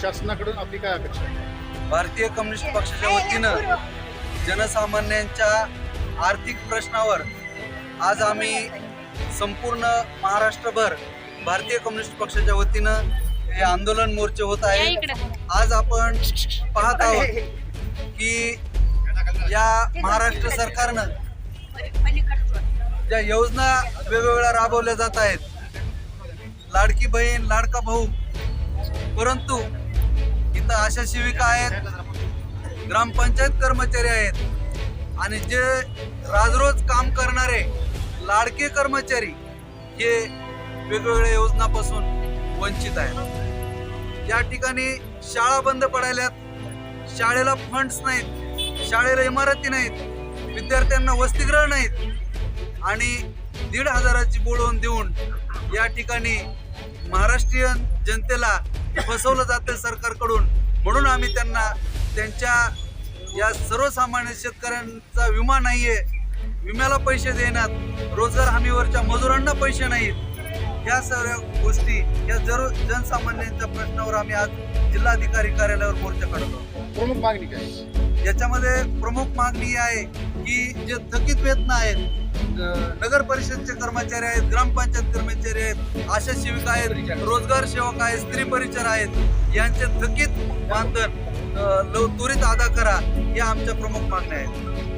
शासनाकडून आपली काय अपेक्षा आहे? भारतीय कम्युनिस्ट पक्षाच्या वतीनं जनसामान्यांच्या आर्थिक प्रश्नावर आज आम्ही संपूर्ण महाराष्ट्रभर भारतीय कम्युनिस्ट पक्षाच्या वतीनं हे आंदोलन मोर्चे होत आहे आज आपण पाहत आहोत की या महाराष्ट्र सरकारनं ज्या योजना वेगवेगळ्या राबवल्या जात आहेत लाडकी बहीण लाडका भाऊ परंतु इथं अशा शिविका आहेत. ग्रामपंचायत कर्मचारी आहेत. आणि जे राजरोज काम करणारे लाडके कर्मचारी हे वेगवेगळ्या योजनापासून वंचित आहेत. या ठिकाणी शाळा बंद पडायल्यात. शाळेला फंड्स नाहीत. शाळेला इमारती नाहीत. विद्यार्थ्यांना वसतिगृह नाहीत. आणि दीड हजाराची बोलवून देऊन या ठिकाणी महाराष्ट्रीयन जनतेला फसवलं जातं सरकारकडून. म्हणून आम्ही त्यांना त्यांच्या या सर्वसामान्य शेतकऱ्यांचा विमा नाहीये. विम्याला पैसे देण्यात रोजगार हमीवरच्या मजुरांना पैसे नाहीत. या सर्व गोष्टी या जर जनसामान्यांच्या प्रश्नावर आम्ही आज जिल्हाधिकारी कार्यालयावर मोर्चा काढत. प्रमुख मागणी काय? आहे? याच्यामध्ये प्रमुख मागणी ही आहे की जे थकीत वेतन आहेत नगर परिषदचे कर्मचारी आहेत ग्रामपंचायत कर्मचारी आहेत आशा सेविका आहेत रोजगार सेवक आहेत स्त्री परिचर आहेत. यांचे थकीत मानधन त्वरित अदा करा या आमच्या प्रमुख मागण्या आहेत.